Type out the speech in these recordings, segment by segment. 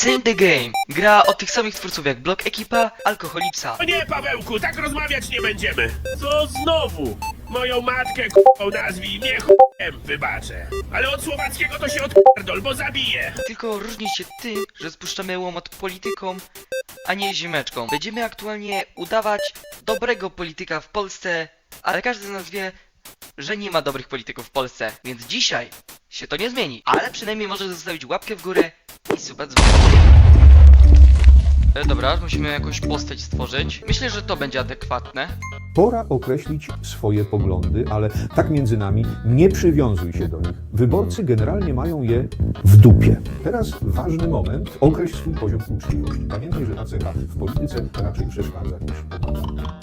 Same the Game. Gra od tych samych twórców jak Block Ekipa, Alkoholipsa. O nie, Pawełku, tak rozmawiać nie będziemy. Co znowu? Moją matkę k***ą nazwij, mnie ch***em wybaczę. Ale od słowackiego to się odpierdol, bo zabiję. Tylko różni się tym, że spuszczamy łomot polityką, a nie ziemeczką. Będziemy aktualnie udawać dobrego polityka w Polsce, ale każdy z nas wie, że nie ma dobrych polityków w Polsce, więc dzisiaj się to nie zmieni. Ale przynajmniej może zostawić łapkę w górę i super dzwonek. E, dobra, musimy jakąś postać stworzyć. Myślę, że to będzie adekwatne. Pora określić swoje poglądy, ale tak między nami nie przywiązuj się do nich. Wyborcy generalnie mają je w dupie. Teraz ważny moment. Określ swój poziom uczciwości. Pamiętaj, że ta cecha w polityce raczej przeszkadza niż pomaga.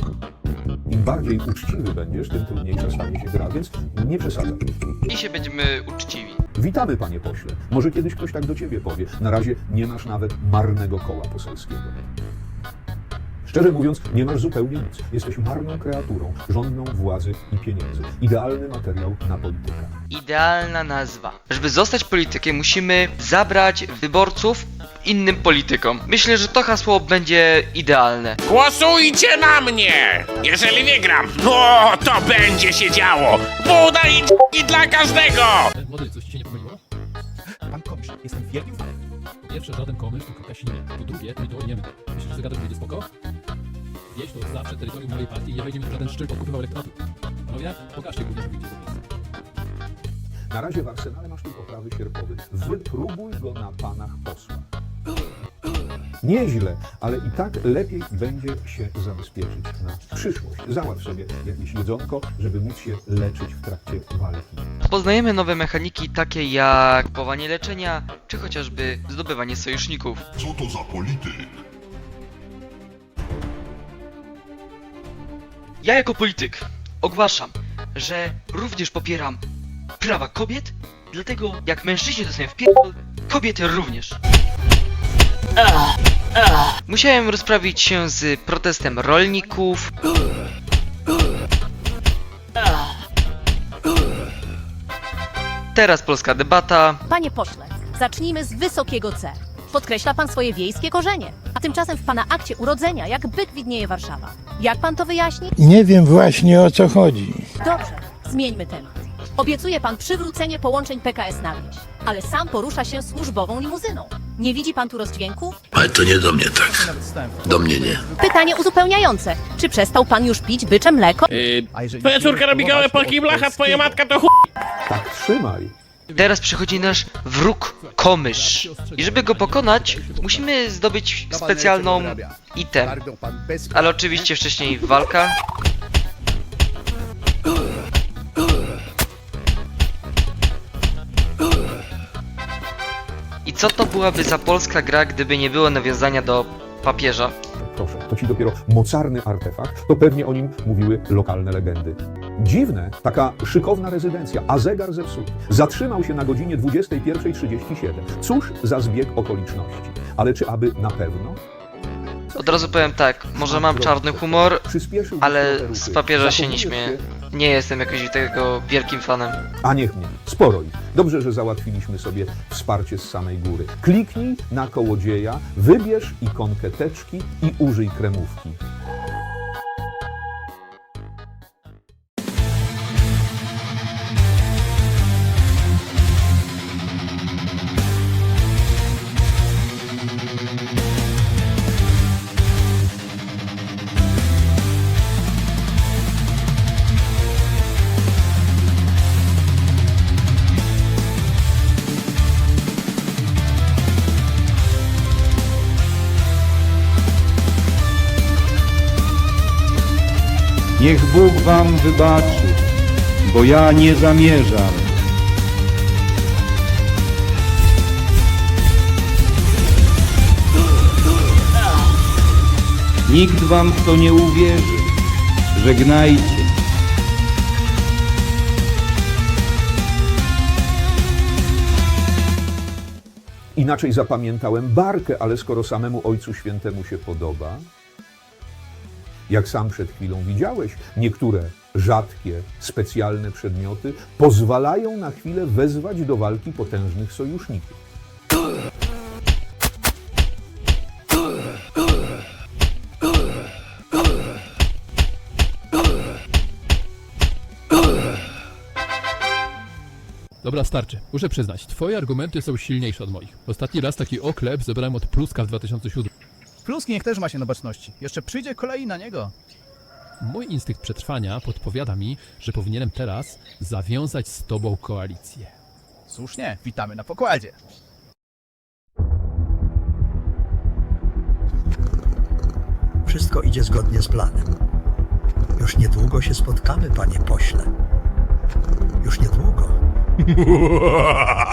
Im bardziej uczciwy będziesz, tym trudniejsza stanie się gra, więc nie przesadzaj. Dzisiaj będziemy uczciwi. Witamy, panie pośle. Może kiedyś ktoś tak do ciebie powie. Na razie nie masz nawet marnego koła poselskiego. Szczerze mówiąc, nie masz zupełnie nic. Jesteś marną kreaturą, żądną władzy i pieniędzy. Idealny materiał na politykę. Idealna nazwa. Żeby zostać politykiem, musimy zabrać wyborców innym politykom. Myślę, że to hasło będzie idealne. Głosujcie na mnie! Jeżeli wygram, no to będzie się działo! Buda i dla każdego! Młody, jestem wielkim fanem. Pierwsze, żaden komuś, tylko Kasinie. Po drugie, my to wiemy. Myślisz, że zagadek będzie spoko? Wieś to zawsze terytorium mojej partii nie wejdzie mi żaden szczyt odkupywał elektoratu. Panowie, pokażcie górnie, że widzicie. Na razie w arsenale masz tylko prawy sierpowy. Wypróbuj go na panach posłach. Nieźle, ale i tak lepiej będzie się zabezpieczyć na przyszłość. Załatw sobie jakieś jedzonko, żeby móc się leczyć w trakcie walki. Poznajemy nowe mechaniki takie jak kupowanie leczenia, czy chociażby zdobywanie sojuszników. Co to za polityk? Ja jako polityk ogłaszam, że również popieram prawa kobiet, dlatego jak mężczyźni dostają w pierdol, kobiety również. Musiałem rozprawić się z protestem rolników. Teraz polska debata. Panie pośle, zacznijmy z wysokiego C. Podkreśla pan swoje wiejskie korzenie, a tymczasem w pana akcie urodzenia jak byk widnieje Warszawa. Jak pan to wyjaśni? Nie wiem właśnie o co chodzi. Dobrze, zmieńmy temat. Obiecuje pan przywrócenie połączeń PKS na wieś, ale sam porusza się służbową limuzyną. Nie widzi pan tu rozdźwięku? Ale to nie do mnie tak. Do mnie nie. Pytanie uzupełniające. Czy przestał pan już pić bycze mleko? Jeżeli Twoja córka robi gołe po kiblach, a twoja matka to chuj! Tak trzymaj. Teraz przychodzi nasz wróg Komysz. I żeby go pokonać, musimy zdobyć specjalną item. Ale oczywiście wcześniej walka. Co to byłaby za polska gra, gdyby nie było nawiązania do papieża? Proszę, to ci dopiero mocarny artefakt, to pewnie o nim mówiły lokalne legendy. Dziwne, taka szykowna rezydencja, a zegar zepsuty. Zatrzymał się na godzinie 21.37. Cóż za zbieg okoliczności. Ale czy aby na pewno? Od razu powiem tak, może mam czarny humor, ale z papieża się nie śmieję. Nie jestem jakoś tego wielkim fanem. A niech mnie, sporo ich. Dobrze, że załatwiliśmy sobie wsparcie z samej góry. Kliknij na kołodzieja, wybierz ikonkę teczki i użyj kremówki. Niech Bóg wam wybaczy, bo ja nie zamierzam. Nikt wam w to nie uwierzy. Żegnajcie. Inaczej zapamiętałem barkę, ale skoro samemu Ojcu Świętemu się podoba, jak sam przed chwilą widziałeś, niektóre rzadkie, specjalne przedmioty pozwalają na chwilę wezwać do walki potężnych sojuszników. Dobra, starczy. Muszę przyznać, twoje argumenty są silniejsze od moich. Ostatni raz taki oklep zebrałem od Pluska w 2007. Pluski niech też ma się na baczności. Jeszcze przyjdzie kolei na niego. Mój instynkt przetrwania podpowiada mi, że powinienem teraz zawiązać z tobą koalicję. Słusznie, witamy na pokładzie. Wszystko idzie zgodnie z planem. Już niedługo się spotkamy, panie pośle. Już niedługo.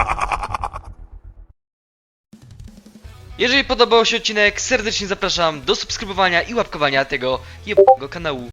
Jeżeli podobał się odcinek, serdecznie zapraszam do subskrybowania i łapkowania tego jebnego kanału.